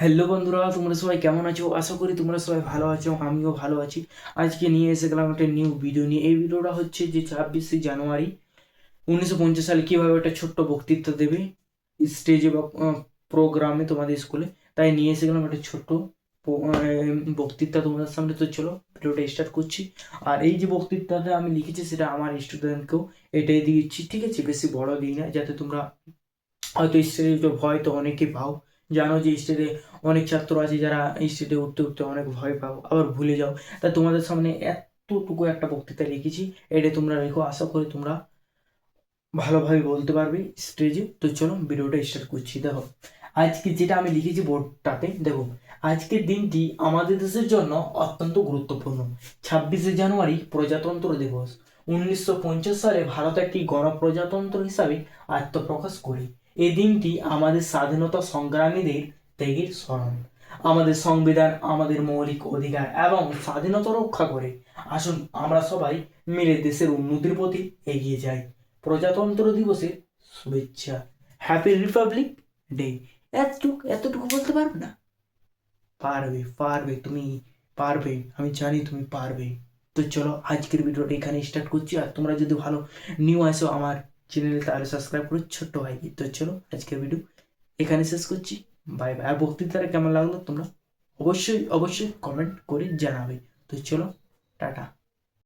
Hello বন্ধুরা, তোমরা সবাই কেমন আছো? আশা করি তোমরা সবাই ভালো আছো, আমিও ভালো আছি। আজকে নিয়ে এসে গেলাম একটা নিউ ভিডিও নিয়ে। এই ভিডিওটা হচ্ছে যে ছাব্বিশে জানুয়ারি উনিশশো পঞ্চাশ সালে কীভাবে একটা ছোট্ট বক্তৃতা দেবে স্টেজে বা প্রোগ্রামে তোমাদের স্কুলে তাই নিয়ে এসে গেলাম একটা ছোট্ট বক্তৃতা তোমাদের সামনে। তো চলো ভিডিওটা স্টার্ট করছি। আর এই যে বক্তৃতাটা আমি লিখেছি, সেটা আমার স্টুডেন্টকেও এটাই দিয়েছি। ঠিক আছে? বেশি বড় দিই না, যাতে তোমরা হয়তো স্টেজে ভয় তো অনেকে পাও। জানো যে স্টেজে অনেক ছাত্র আছে যারা স্টেজে উঠতে উঠতে অনেক ভয় পাও, আবার ভুলে যাও। তা তোমাদের সামনে এতটুকু একটা বক্তৃতা লিখেছি, এটা তোমরা রেখো, আশা করি তোমরা ভালোভাবে বলতে পারবে স্টেজে তো চলো ভিডিওটা স্টার্ট করছি, দেখো। আজকে যেটা আমি লিখেছি বোর্ডটাতে, দেখো, আজকের দিনটি আমাদের দেশের জন্য অত্যন্ত গুরুত্বপূর্ণ। ছাব্বিশে জানুয়ারি প্রজাতন্ত্র দিবস। উনিশশো পঞ্চাশ সালে ভারত একটি গণপ্রজাতন্ত্র হিসাবে আত্মপ্রকাশ করে। এই দিনটি আমাদের স্বাধীনতা সংগ্রামীদের ত্যাগের স্মরণ। আমাদের সংবিধান আমাদের মৌলিক অধিকার এবং স্বাধীনতা রক্ষা করে। আসুন আমরা সবাই মিলে দেশের উন্নতির প্রতি এগিয়ে যাই। প্রজাতন্ত্র দিবসের শুভেচ্ছা। হ্যাপি রিপাবলিক ডে এতটুকু এতটুকু বলতে পারবে না? পারবে পারবে, তুমি পারবে, আমি জানি তুমি পারবে। তো চলো আজকের ভিডিওটা এখানে স্টার্ট করছি। আর তোমরা যদি ভালো নিউ আসো আমার চ্যানেলে তাহলে সাবস্ক্রাইব করে, ছোট্ট ভাই তো চলো আজকের ভিডিও এখানে শেষ করছি। বাই বাই আর বক্তৃতাটা কেমন লাগল তোমরা? অবশ্যই অবশ্যই কমেন্ট করে জানাবে। তো চলো, টাটা।